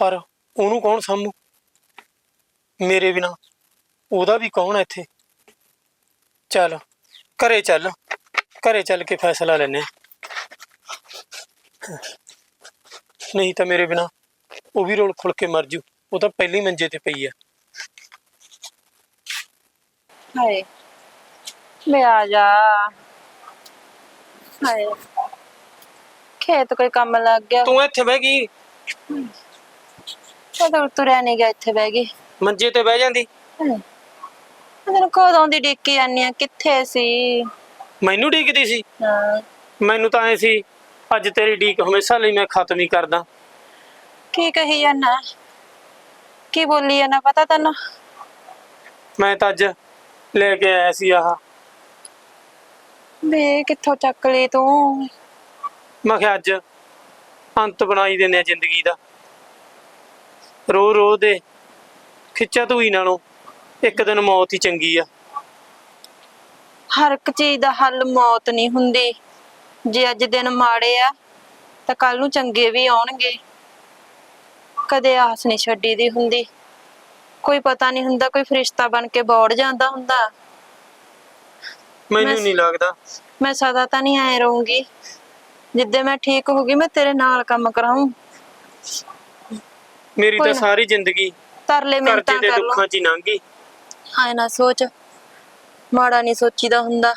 ਪਰ ਉਹਨੂੰ ਕੌਣ ਸਾਂਭੂ? ਮੇਰੇ ਬਿਨਾ ਉਹਦਾ ਵੀ ਕੌਣ ਹੈ ਇੱਥੇ? ਚੱਲ, ਘਰੇ ਚੱਲ ਘਰੇ ਚੱਲ ਕੇ ਫੈਸਲਾ ਲੈਨੇ ਆਂ। ਨਹੀਂ ਤਾਂ ਮੇਰੇ ਬਿਨਾ ਉਹ ਵੀ ਰੋਲ ਖੁੱਲ ਕੇ ਮਰ ਜੂ। ਉਹ ਤਾਂ ਪਹਿਲੀ ਮੰਜੇ ਤੇ ਪਈ ਆ। ਹਾਏ, ਮੈਂ ਆ ਜਾ। ਹਾਏ। ਖੇਤ ਕੋਈ ਕੰਮ ਲੱਗ ਗਿਆ। ਤੂੰ ਇੱਥੇ ਬਹਿ ਗਈ। ਤਾਂ ਤੁਰਿਆ ਨਹੀਂ ਗਿਆ ਇੱਥੇ ਬਹਿ ਗਈ। ਮੰਜੇ ਤੇ ਬਹਿ ਜਾਂਦੀ। ਹਾਏ। ਮੈਂ ਤੈਨੂੰ ਕਦੋਂ ਦੀ ਡਿੱਕੀ ਆਨੀ ਆ ਕਿੱਥੇ ਸੀ? ਮੈਨੂੰ ਢੀਕਦੀ ਸੀ। ਹਾਂ। ਮੈਨੂੰ ਤਾਂ ਐ ਸੀ ਅੱਜ ਤੇਰੀ ਢੀਕ ਹਮੇਸ਼ਾ ਲਈ ਮੈਂ ਖਤਮ ਹੀ ਕਰਦਾ। ਕੀ ਕਹੀ ਜਾਨਾ ਕੀ ਬੋਲੀ ਜਾਨਾ ਪਤਾ ਤੈਨੂੰ? ਮੈਂ ਤਾਂ ਅੱਜ ਲੈ ਕੇ ਆਇਆ ਸੀ ਆਹ। ਵੇ ਕਿੱਥੋਂ ਚੱਕ ਲਈ ਤੂੰ? ਮੈਂ ਕਿਹਾ ਅੱਜ ਅੰਤ ਬਣਾਈ ਦਿੰਦੇ ਆ ਜ਼ਿੰਦਗੀ ਦਾ। ਰੋ ਰੋ ਦੇ। ਖਿੱਚਾ ਧੂਈ ਨਾਲੋਂ ਇੱਕ ਦਿਨ ਮੌਤ ਹੀ ਚੰਗੀ ਆ। ਹਰ ਇੱਕ ਚੀਜ਼ ਦਾ ਹੱਲ ਮੌਤ ਨਹੀਂ ਹੁੰਦੀ। ਜੇ ਅੱਜ ਦਿਨ ਮਾੜੇ ਆ ਤਾਂ ਕੱਲ ਨੂੰ ਚੰਗੇ ਵੀ ਆਉਣਗੇ। ਕਦੇ ਆਸ ਨਹੀਂ ਛੱਡੀ ਦੀ ਹੁੰਦੀ। ਕੋਈ ਪਤਾ ਨਹੀਂ ਹੁੰਦਾ ਕੋਈ ਫਰਿਸ਼ਤਾ ਬਣ ਕੇ ਬੌੜ ਜਾਂਦਾ ਹੁੰਦਾ। ਮੈਨੂੰ ਨਹੀਂ ਲੱਗਦਾ। ਮੈਂ ਸਦਾ ਤਾਂ ਨਹੀਂ ਐ ਰਹੂੰਗੀ। ਜਿੱਦੇ ਮੈਂ ਠੀਕ ਹੋ ਗਈ ਮੈਂ ਤੇਰੇ ਨਾਲ ਕੰਮ ਕਰਾਉਂ ਮੇਰੀ ਤਾਂ। ਸਾਰੀ ਜ਼ਿੰਦਗੀ ਤਰਲੇ ਮਿੰਤਾਂ ਕਰ ਲੋ ਦੁੱਖਾਂ 'ਚ ਹੀ ਲੰਘ ਨਾ ਸੋਚ। ਮਾੜਾ ਨਹੀਂ ਸੋਚੀਦਾ ਹੁੰਦਾ।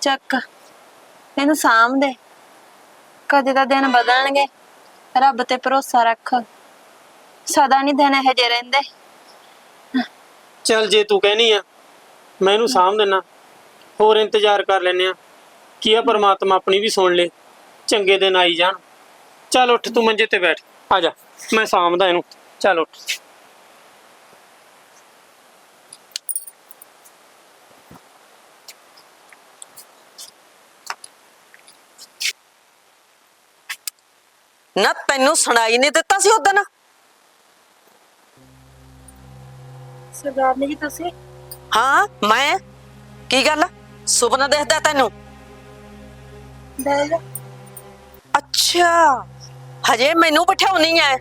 ਚੱਕ। ਇਹਨੂੰ ਸਾਂਭ ਦੇ। ਕਦੇ ਤਾਂ ਦਿਨ ਬਦਲਣਗੇ। ਰੱਬ ਤੇ ਭਰੋਸਾ ਰੱਖ। ਸਦਾ ਨਹੀਂ ਦਿਨ ਇਹੋ ਜਿਹੇ ਰਹਿੰਦੇ। ਚੱਲ ਜੇ ਤੂੰ ਕਹਿਨੀ ਆ ਮੈਂ ਇਹਨੂੰ ਸਾਂਭ ਦਿੰਨਾ। ਹੋਰ ਇੰਤਜ਼ਾਰ ਕਰ ਲੈਨੇ ਆ ਕੀ ਆ ਪਰਮਾਤਮਾ ਆਪਣੀ ਵੀ ਸੁਣ ਲੇ ਚੰਗੇ ਦਿਨ ਆਈ ਜਾਣ। ਚੱਲ ਉੱਠ ਤੂੰ ਮੰਜੇ ਤੇ ਬੈਠ। ਆ ਜਾ ਮੈਂ ਸਾਂਭਦਾ ਇਹਨੂੰ। ਚੱਲ ਉੱਠ। ਨਾ ਤੈਨੂੰ ਸੁਣਾਈ ਨਹੀਂ ਦਿੱਤਾ ਸੀ ਉਦੋਂ ਸਰਦਾਰਨੀ ਜੀ ਤੁਸੀਂ ਹਾਂ ਮੈਂ? ਕੀ ਗੱਲ? ਸੁਪਨਾ ਦੇਖਦਾ ਤੈਨੂੰ? ਅੱਛਾ। ਹਜੇ ਮੈਨੂੰ ਬਿਠਾਉਣੀ ਐ।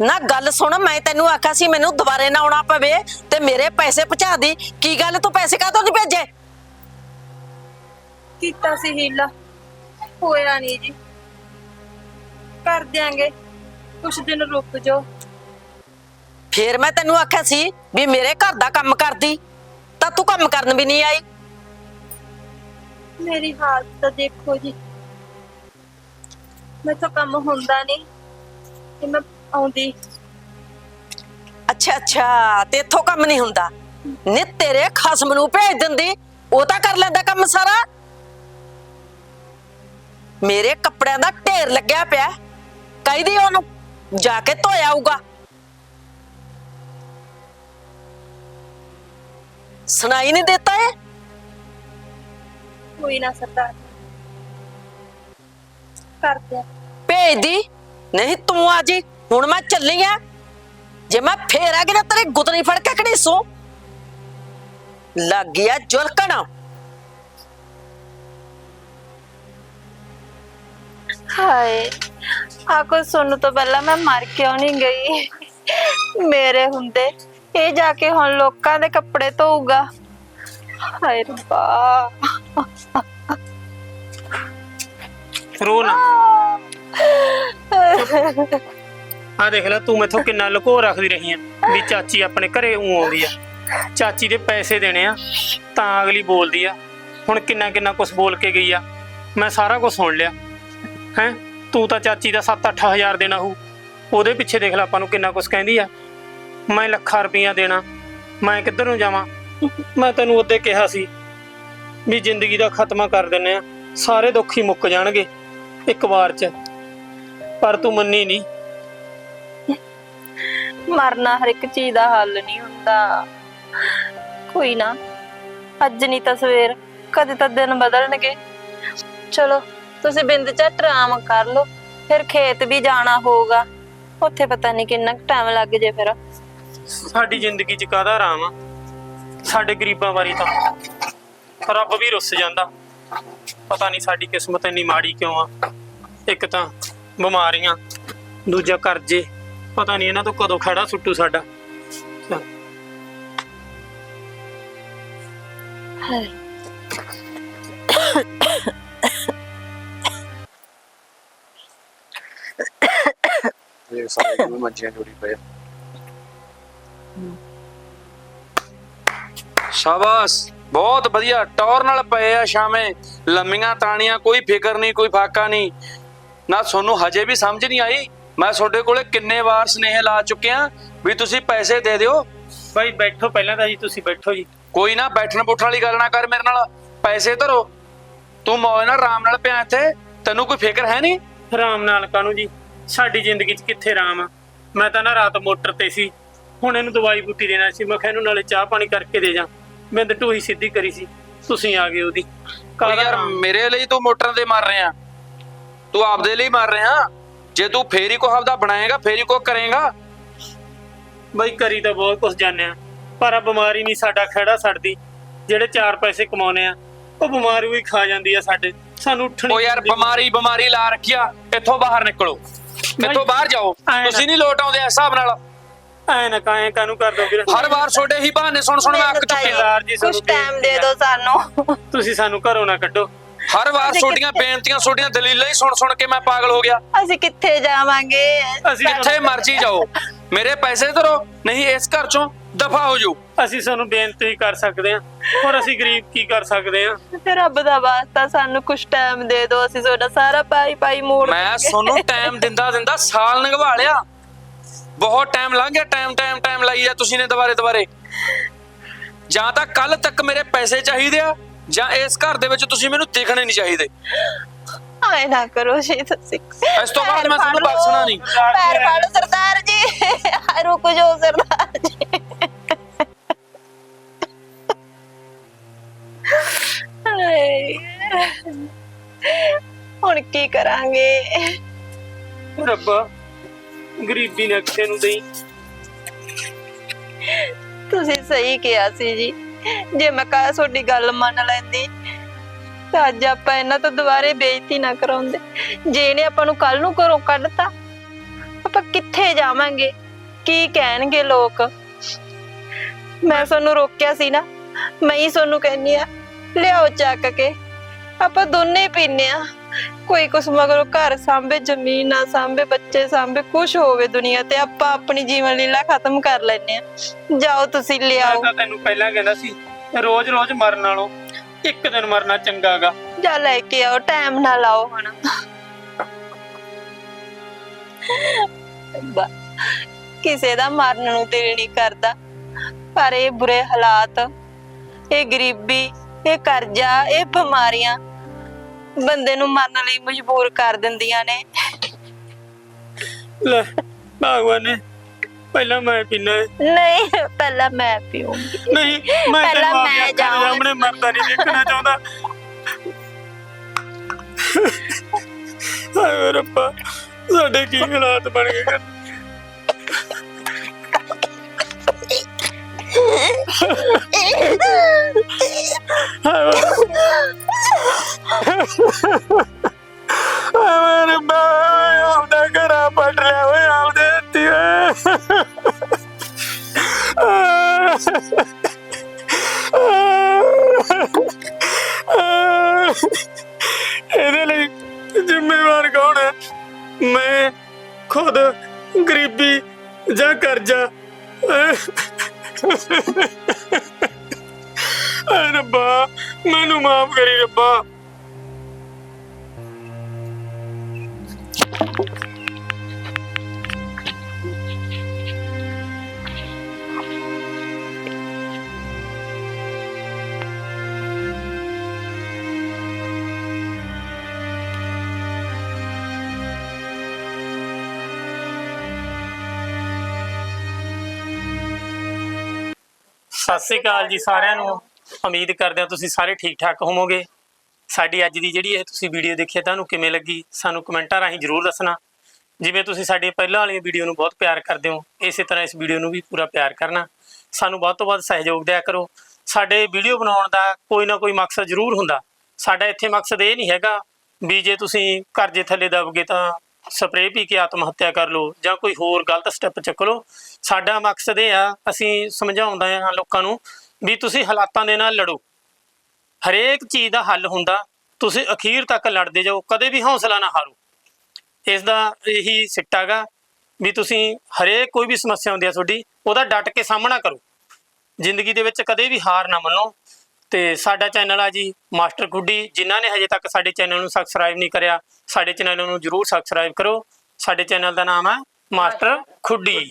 ਨਾ ਗੱਲ ਸੁਣ ਮੈਂ ਤੈਨੂੰ ਆਖਿਆ ਸੀ ਮੈਨੂੰ ਦੁਬਾਰੇ ਨਾ ਆਉਣਾ ਪਵੇ ਤੇ ਮੇਰੇ ਪੈਸੇ ਪਹੁੰਚਾ ਦੀ। ਕੀ ਗੱਲ ਤੂੰ ਪੈਸੇ ਕਾਹਤੋਂ ਨਹੀਂ ਭੇਜੇ? ਕੀਤਾ ਸੀ ਹੀਲਾ। ਹੋਇਆ ਨਹੀਂ ਜੀ। ਕਰ ਦਿਆਂਗੇ। ਕੁਛ ਦਿਨ ਰੁਕ ਜਾਓ। ਫੇਰ ਮੈਂ ਤੈਨੂੰ ਆਖਿਆ ਸੀ ਵੀ ਮੇਰੇ ਘਰ ਦਾ ਕੰਮ ਕਰਦੀ। ਤਾਂ ਤੂੰ ਕੰਮ ਕਰਨ ਵੀ ਨਹੀਂ ਆਈ। ਮੇਰੀ ਹਾਲਤ ਤਾਂ ਦੇਖੋ ਜੀ। ਮੈਥੋਂ ਕੰਮ ਹੁੰਦਾ ਨਹੀਂ, ਤੇ ਮੈਂ ਆਉਂਦੀ। ਅੱਛਾ ਅੱਛਾ, ਤੇ ਇੱਥੋਂ ਕੰਮ ਨਹੀਂ ਹੁੰਦਾ। ਨੀ ਤੇਰੇ ਖਸਮ ਨੂੰ ਭੇਜ ਦਿੰਦੀ, ਉਹ ਤਾਂ ਕਰ ਲੈਂਦਾ ਕੰਮ ਸਾਰਾ। ਮੇਰੇ ਕੱਪੜਿਆਂ ਦਾ ਢੇਰ ਲੱਗਿਆ ਪਿਆ, ਕਹਿੰਦੀ ਉਹਨੂੰ, ਜਾ ਕੇ ਧੋਇਆ ਆਊਗਾ। ਸੁਣਾਈ ਨਹੀਂ ਦਿੱਤਾ ਇਹ? ਕੋਈ ਨਾ ਸਰਦਾਰ। ਕਰ ਦਿਆਂ ਭੇਜ ਦੀ। ਨਹੀਂ ਤੂੰ ਆ ਜੀ। ਹੁਣ ਮੈਂ ਚੱਲੀ ਆ। ਜੇ ਮੈਂ ਫੇਰ ਆ ਗਈ ਨਾ ਤੇਰੀ ਗੁੱਤਨੀ ਫੜ ਕੇ ਘੜੀਸੂ ਲੱਗ ਗਿਆ ਜੁਲਕਣ। ਹਾਏ ਆ ਕੁਝ ਸੁਣਨ ਤੋਂ ਪਹਿਲਾਂ ਮੈਂ ਮਰ ਕਿਉਂ ਨਹੀਂ ਗਈ? ਮੇਰੇ ਹੁੰਦੇ ਇਹ ਜਾ ਕੇ ਹੁਣ ਲੋਕਾਂ ਦੇ ਕੱਪੜੇ ਧੋਊਗਾ। ਹਾਏ ਰੱਬਾ। ਰੋ ਨਾ ਆ ਦੇਖ ਲੈ, ਤੂੰ ਮੈਥੋਂ ਕਿੰਨਾ ਲੁਕੋ ਰੱਖਦੀ ਰਹੀ ਆ ਵੀ ਚਾਚੀ ਆਪਣੇ ਘਰੇ ਉਂ ਆਉਂਦੀ ਆ। ਚਾਚੀ ਦੇ ਪੈਸੇ ਦੇਣੇ ਆ, ਤਾਂ ਅਗਲੀ ਬੋਲਦੀ ਆ, ਹੁਣ ਕਿੰਨਾ ਕਿੰਨਾ ਕੁਝ ਬੋਲ ਕੇ ਗਈ ਆ। ਮੈਂ ਸਾਰਾ ਕੁਝ ਸੁਣ ਲਿਆ। ਹੈ, ਤੂੰ ਤਾਂ ਚਾਚੀ ਦਾ 7-8000 ਦੇਣਾ ਹੋਊ। ਉਹਦੇ ਪਿੱਛੇ ਦੇਖ ਲੈ ਆਪਾਂ ਨੂੰ ਕਿੰਨਾ ਕੁਝ ਕਹਿੰਦੀ ਆ। ਮੈਂ ਲੱਖਾਂ ਰੁਪਈਆ ਦੇਣਾ, ਮੈਂ ਕਿੱਧਰ ਨੂੰ ਜਾਵਾਂ? ਮੈਂ ਤੈਨੂੰ ਉਹਦੇ ਕਿਹਾ ਸੀ ਵੀ ਜ਼ਿੰਦਗੀ ਦਾ ਖਾਤਮਾ ਕਰ ਦਿੰਨੇ ਆ ਸਾਰੇ ਦੁੱਖ ਹੀ ਮੁੱਕ ਜਾਣਗੇ ਇੱਕ ਵਾਰ ਚ। ਪਰ ਤੂੰ ਮੰਨੀ ਨਹੀਂ। ਮਰਨਾ ਹਰ ਇੱਕ ਚੀਜ਼ ਦਾ ਹੱਲ ਨਹੀਂ ਹੁੰਦਾ। ਕੋਈ ਨਾ ਅੱਜ ਨਹੀਂ ਤਾਂ ਸਵੇਰ ਕਦੇ ਤਾਂ ਦਿਨ ਬਦਲਣਗੇ। ਚਲੋ ਤੁਸੀਂ ਬਿੰਦ ਝੱਟ ਆਰਾਮ ਕਰ ਲਓ ਫਿਰ ਖੇਤ ਵੀ ਜਾਣਾ ਹੋਊਗਾ। ਉੱਥੇ ਪਤਾ ਨਹੀਂ ਕਿੰਨਾ ਟਾਈਮ ਲੱਗ ਜੇ ਫਿਰ। ਸਾਡੀ ਜ਼ਿੰਦਗੀ ਚ ਕਾਹਦਾ ਆਰਾਮ ਆ? ਸਾਡੇ ਗਰੀਬਾਂ ਵਾਰੀ ਤਾਂ। ਰੱਬ ਵੀ ਰੁੱਸ ਜਾਂਦਾ। ਪਤਾ ਨਹੀਂ ਸਾਡੀ ਕਿਸਮਤ ਇੰਨੀ ਮਾੜੀ ਕਿਉਂ ਆ। ਇੱਕ ਤਾਂ ਬਿਮਾਰੀਆਂ ਦੂਜਾ ਕਰਜ਼ੇ। ਪਤਾ ਨਹੀਂ ਇਹਨਾਂ ਤੋਂ ਕਦੋਂ ਖੜਾ ਸੁੱਟੂ ਸਾਡਾ। ਇਹ ਸਾਰੇ ਜੋੜੀ ਪਏ। ਸ਼ਾਬਾਸ਼। ਬਹੁਤ ਵਧੀਆ ਟੌਰ ਨਾਲ ਪਏ ਆ ਸ਼ਾਮੇ ਲੰਮੀਆਂ ਤਾਣੀਆਂ ਕੋਈ ਫਿਕਰ ਨਹੀਂ ਕੋਈ ਫਾਕਾ ਨਹੀਂ। ਨਾ ਤੁਹਾਨੂੰ ਹਜੇ ਵੀ ਸਮਝ ਨਹੀਂ ਆਈ ਮੈਂ ਤੁਹਾਡੇ ਕੋਲੇ ਕਿੰਨੇ ਵਾਰ ਸਨੇਹ ਲਾ ਚੁੱਕਿਆ ਵੀ ਤੁਸੀਂ ਪੈਸੇ ਦੇ ਦਿਓ। ਬਾਈ ਬੈਠੋ ਪਹਿਲਾਂ ਤਾਂ ਜੀ ਤੁਸੀਂ ਬੈਠੋ ਜੀ। ਕੋਈ ਨਾ ਬੈਠਣ ਬੁੱਠਣ ਵਾਲੀ ਗੱਲ ਨਾ ਕਰ ਮੇਰੇ ਨਾਲ ਪੈਸੇ ਧਰੋ। ਤੂੰ ਮੌਜ ਨਾਲ ਆਰਾਮ ਨਾਲ ਪਿਆ ਇੱਥੇ ਤੈਨੂੰ ਕੋਈ ਫਿਕਰ ਹੈ ਨਹੀਂ? ਆਰਾਮ ਨਾਲ ਕਾਨੂੰ ਜੀ ਸਾਡੀ ਜ਼ਿੰਦਗੀ 'ਚ ਕਿੱਥੇ ਆਰਾਮ ਆ? ਮੈਂ ਤਾਂ ਨਾ ਰਾਤ ਮੋਟਰ ਤੇ ਸੀ ਹੁਣ ਇਹਨੂੰ ਦਵਾਈ ਬੂਟੀ ਦੇਣਾ ਸੀ ਮੈਂ ਕਿਹਾ ਇਹਨੂੰ ਨਾਲੇ ਚਾਹ ਪਾਣੀ ਕਰਕੇ ਦੇ ਜਾ। ਮੈਂ ਤਾਂ ਢੂਹੀ ਸਿੱਧੀ ਕਰੀ ਸੀ। ਤੁਸੀਂ ਆ ਗਏ ਉਹਦੀ। ਯਾਰ? ਮੇਰੇ ਲਈ ਤੂੰ ਮੋਟਰਾਂ ਤੇ ਮਾਰ ਰਿਹਾ। ਤੂੰ ਆਪਦੇ ਲਈ ਮਾਰ ਰਿਹਾ। ਜੇ ਤੂੰ ਫੇਰ ਹੀ ਕੋ ਆਪਦਾ ਬਣਾਏਗਾ ਫੇਰ ਹੀ ਕੋ ਕਰੇਗਾ। ਬਈ ਕਰੀ ਤਾਂ ਬਹੁਤ ਕੁਝ ਜਾਣਿਆ। ਪਰ ਆ ਬਿਮਾਰੀ ਨਹੀਂ ਸਾਡਾ ਖੜਾ ਛੱਡਦੀ। ਜਿਹੜੇ ਚਾਰ ਪੈਸੇ ਕਮਾਉਨੇ ਆ ਉਹ ਬਿਮਾਰੀ ਵੀ ਖਾ ਜਾਂਦੀ ਆ ਸਾਡੇ। ਸਾਨੂੰ ਉੱਠਣ ਉਹ ਯਾਰ ਬਿਮਾਰੀ ਬਿਮਾਰੀ ਲਾ ਰੱਖਿਆ ਇੱਥੋਂ ਬਾਹਰ ਨਿਕਲੋ? ਇੱਥੋਂ ਬਾਹਰ ਜਾਓ? ਨਾ। ਤੁਸੀਂ ਨਹੀਂ ਲੋਟ ਆਉਂਦੇ ਇਸ ਹਿਸਾਬ ਨਾਲ। ਐ ਨਾ ਕਾਏ ਕਾਨੂੰ ਕਰ ਦੋ ਵੀਰ? ਹਰ ਵਾਰ ਛੋਡੇ ਹੀ ਬਹਾਨੇ ਸੁਣ ਸੁਣ ਮੈਂ ਅੱਕ ਚੁੱਕਿਆ। ਸਰਦਾਰ ਜੀ ਕੁਝ ਸਾਨੂੰ ਟਾਈਮ ਦੇ ਦਿਓ ਸਾਨੂੰ। ਤੁਸੀਂ ਸਾਨੂੰ ਘਰੋਂ ਨਾ ਕੱਢੋ। ਹਰ ਵਾਰ ਛੋਡੀਆਂ ਬੇਨਤੀਆਂ ਛੋਡੀਆਂ ਦਲੀਲਾਂ ਹੀ ਸੁਣ ਸੁਣ ਕੇ ਮੈਂ ਪਾਗਲ ਹੋ ਗਿਆ। ਅਸੀਂ ਕਿੱਥੇ ਜਾਵਾਂਗੇ? ਅਸੀਂ ਜਿੱਥੇ ਮਰਜ਼ੀ ਜਾਓ। ਮੇਰੇ ਪੈਸੇ ਧਰੋ ਨਹੀਂ ਇਸ ਘਰ ਚੋਂ ਦਫਾ ਹੋ ਜਾਓ। ਅਸੀਂ ਤੁਹਾਨੂੰ ਬੇਨਤੀ ਕਰ ਸਕਦੇ ਹਾਂ। ਹੋਰ ਅਸੀਂ ਗਰੀਬ ਕੀ ਕਰ ਸਕਦੇ ਹਾਂ? ਤੇ ਰੱਬ ਦਾ ਵਾਸਤਾ ਸਾਨੂੰ ਕੁਝ ਟਾਈਮ ਦੇ ਦਿਓ। ਅਸੀਂ ਤੁਹਾਡਾ ਸਾਰਾ ਪਾਈ ਪਾਈ ਮੋੜ ਮੈਂ ਦੇਂਗੇ। ਤੁਹਾਨੂੰ ਟਾਈਮ ਦਿੰਦਾ ਦਿੰਦਾ ਸਾਲ ਲੰਘਵਾ ਲਿਆ। ਬਹੁਤ ਟਾਈਮ ਲੰਘ ਗਿਆ ਟਾਈਮ ਟਾਈਮ ਟਾਈਮ ਲਾਈ ਜਾ ਤੁਸੀਂ ਨੇ ਦੁਬਾਰੇ ਦੁਬਾਰੇ ਜਾਂ ਤਾਂ ਕੱਲ ਤੱਕ ਮੇਰੇ ਪੈਸੇ ਚਾਹੀਦੇ ਆ ਜਾਂ ਇਸ ਘਰ ਦੇ ਵਿੱਚ ਤੁਸੀਂ ਮੈਨੂੰ ਦਿਖਣੇ ਨਹੀਂ ਚਾਹੀਦੇ ਆਏ ਨਾ ਕਰੋ ਜੀ ਤੁਸੀਂ ਇਸ ਤੋਂ ਬਾਅਦ ਪੈਰ ਮੈਂ ਤੁਹਾਨੂੰ ਫੜ ਲਓ। ਬਖਸ਼ਣਾ ਨਹੀਂ। ਪੈਰ ਫੜ ਸਰਦਾਰ ਜੀ ਹਾਏ ਰੁਕ ਜਾਓ ਸਰਦਾਰ ਜੀ ਹਾਏ। ਹੁਣ ਕੀ ਕਰਾਂਗੇ ਰੱਬਾ ਗਰੀਬੀ ਨੇ ਕਿਸੇ ਨੂੰ ਦੇਈ। ਤੁਸੀਂ ਸਹੀ ਕਿਹਾ ਸੀ ਜੀ। ਜੇ ਮੈਂ ਕਹਾ ਤੁਹਾਡੀ ਗੱਲ ਮੰਨ ਲੈਂਦੀ, ਤਾਂ ਅੱਜ ਆਪਾਂ ਇਹਨਾਂ ਤੋਂ ਦੁਬਾਰੇ ਬੇਇੱਜ਼ਤੀ ਨਾ ਕਰਾਉਂਦੇ। ਜੇ ਇਹਨੇ ਆਪਾਂ ਨੂੰ ਕੱਲ ਨੂੰ ਘਰੋਂ ਕੱਢਤਾ, ਆਪਾਂ ਕਿੱਥੇ ਜਾਵਾਂਗੇ? ਕੀ ਕਹਿਣਗੇ ਲੋਕ? ਮੈਂ ਤੁਹਾਨੂੰ ਰੋਕਿਆ ਸੀ ਨਾ, ਮੈਂ ਹੀ ਤੁਹਾਨੂੰ ਕਹਿੰਨੀ ਆ ਲਿਆਓ ਚੱਕ ਕੇ। ਆਪਾਂ ਦੋਨੇ ਪੀਨੇ ਆ ਕੋਈ ਕੁਛ ਮਗਰੋਂ ਘਰ ਸਾਂਭੇ ਜ਼ਮੀਨ ਨਾ ਸਾਂਭੇ ਬੱਚੇ ਸਾਂਭੇ ਕੁਛ ਹੋਵੇ ਦੁਨੀਆ ਤੇ ਆਪਾਂ ਆਪਣੀ ਜੀਵਨ ਲੀਲਾ ਖਤਮ ਕਰ ਲੈਨੇ ਆ ਜਾਓ ਤੁਸੀਂ ਲਿਆਓ। ਤਾਂ ਤੈਨੂੰ ਪਹਿਲਾਂ ਕਹਿੰਦਾ ਸੀ ਰੋਜ਼ ਰੋਜ਼ ਮਰਨ ਨਾਲੋਂ ਇੱਕ ਦਿਨ ਮਰਨਾ ਚੰਗਾਗਾ ਜਾ ਲੈ ਕੇ ਆਓ ਟਾਈਮ ਨਾ ਲਾਓ ਹੁਣ। ਬਾ- ਕਿਸੇ ਦਾ ਮਰਨ ਨੂੰ ਦਿਲ ਨਹੀਂ ਕਰਦਾ। ਪਰ ਇਹ ਬੁਰੇ ਹਾਲਾਤ ਇਹ ਗਰੀਬੀ ਇਹ ਕਰਜ਼ਾ ਇਹ ਬਿਮਾਰੀਆਂ ਬੰਦੇ ਨੂੰ ਮਰਨ ਲਈ ਮਜਬੂਰ ਕਰ ਦਿੰਦੀਆਂ ਨੇ। ਲੈ ਭਗਵਾਨ ਨੇ ਪਹਿਲਾਂ ਮੈਂ ਪੀਣਾ ਨਹੀਂ ਪਹਿਲਾਂ ਮੈਂ ਪੀਉਂਗੀ ਨਹੀਂ ਮੈਂ ਪਹਿਲਾਂ ਤੈਨੂੰ ਮੈਂ ਆਪੇ ਜਾਵਾਂ। ਸਾਹਮਣੇ ਮਰਦਾ ਨਹੀਂ ਦੇਖਣਾ ਚਾਹੁੰਦਾ। ਹਾਏ ਰੱਬਾ ਸਾਡੇ ਕੀ ਹਾਲਾਤ ਬਣ ਗਏ। ਘਰਾਂ ਪਟ ਲਿਆ ਓਏ ਆਪਦੇ ਹੱਥੀ ਇਹਦੇ ਲਈ ਜ਼ਿੰਮੇਵਾਰ ਕੌਣ ਹੈ ਮੈਂ ਖੁਦ ਗਰੀਬੀ ਜਾਂ ਕਰਜ਼ਾ ਆਏ ਰੱਬਾ ਮੈਨੂੰ ਮਾਫ ਕਰੀ ਰੱਬਾ। ਸ੍ਰੀ ਅਕਾਲ ਜੀ ਸਾਰਿਆਂ ਨੂੰ। ਉਮੀਦ ਕਰਦੇ ਹਾਂ ਤੁਸੀਂ ਸਾਰੇ ਠੀਕ ਠਾਕ ਹੋਵੋਗੇ। ਸਾਡੀ ਅੱਜ ਦੀ ਜਿਹੜੀ ਇਹ ਤੁਸੀਂ ਵੀਡੀਓ ਦੇਖੀ ਹੈ, ਤੁਹਾਨੂੰ ਕਿਵੇਂ ਲੱਗੀ? ਸਾਨੂੰ ਕਮੈਂਟਾਂ ਰਾਹੀਂ ਜਰੂਰ ਦੱਸਣਾ। ਜਿਵੇਂ ਤੁਸੀਂ ਸਾਡੀ ਪਹਿਲਾਂ ਵਾਲੀਆਂ ਵੀਡੀਓ ਨੂੰ ਬਹੁਤ ਪਿਆਰ ਕਰਦੇ ਹੋ, ਇਸੇ ਤਰ੍ਹਾਂ ਇਸ ਵੀਡੀਓ ਨੂੰ ਵੀ ਪੂਰਾ ਪਿਆਰ ਕਰਨਾ। ਸਾਨੂੰ ਵੱਧ ਤੋਂ ਵੱਧ ਸਹਿਯੋਗ ਦਿਆ ਕਰੋ। ਸਾਡੇ ਵੀਡੀਓ ਬਣਾਉਣ ਦਾ ਕੋਈ ਨਾ ਕੋਈ ਮਕਸਦ ਜ਼ਰੂਰ ਹੁੰਦਾ। ਸਾਡਾ ਇੱਥੇ ਮਕਸਦ ਇਹ ਨਹੀਂ ਹੈਗਾ ਵੀ ਜੇ ਤੁਸੀਂ ਕਰਜ਼ੇ ਥੱਲੇ ਦਬਗੇ ਤਾਂ ਸਪਰੇਅ ਪੀ ਕੇ ਆਤਮ ਹੱਤਿਆ ਕਰ ਲਓ ਜਾਂ ਕੋਈ ਹੋਰ ਗਲਤ ਸਟੈਪ ਚੱਕ ਲਓ। ਸਾਡਾ ਮਕਸਦ ਇਹ ਆ, ਅਸੀਂ ਸਮਝਾਉਂਦਾ ਹਾਂ ਲੋਕਾਂ ਨੂੰ ਵੀ ਤੁਸੀਂ ਹਾਲਾਤਾਂ ਦੇ ਨਾਲ ਲੜੋ। ਹਰੇਕ ਚੀਜ਼ ਦਾ ਹੱਲ ਹੁੰਦਾ, ਤੁਸੀਂ ਅਖੀਰ ਤੱਕ ਲੜਦੇ ਜਾਓ, ਕਦੇ ਵੀ ਹੌਸਲਾ ਨਾ ਹਾਰੋ। ਇਸ ਦਾ ਇਹੀ ਸਿੱਟਾ ਗਾ ਵੀ ਤੁਸੀਂ ਹਰੇਕ ਕੋਈ ਵੀ ਸਮੱਸਿਆ ਹੁੰਦੀ ਆ ਤੁਹਾਡੀ, ਉਹਦਾ ਡਟ ਕੇ ਸਾਹਮਣਾ ਕਰੋ। ਜ਼ਿੰਦਗੀ ਦੇ ਵਿੱਚ ਕਦੇ ਵੀ ਹਾਰ ਨਾ ਮੰਨੋ। ਤੇ ਸਾਡਾ ਚੈਨਲ ਆ ਜੀ ਮਾਸਟਰ ਗੁੱਡੀ, ਜਿਨ੍ਹਾਂ ਨੇ ਹਜੇ ਤੱਕ ਸਾਡੇ ਚੈਨਲ ਨੂੰ ਸਬਸਕ੍ਰਾਈਬ ਨਹੀਂ ਕਰਿਆ, ਸਾਡੇ ਚੈਨਲ ਨੂੰ ਜਰੂਰ ਸਬਸਕ੍ਰਾਈਬ ਕਰੋ। ਸਾਡੇ ਚੈਨਲ ਦਾ ਨਾਮ ਹੈ ਮਾਸਟਰ ਖੁੱਡੀ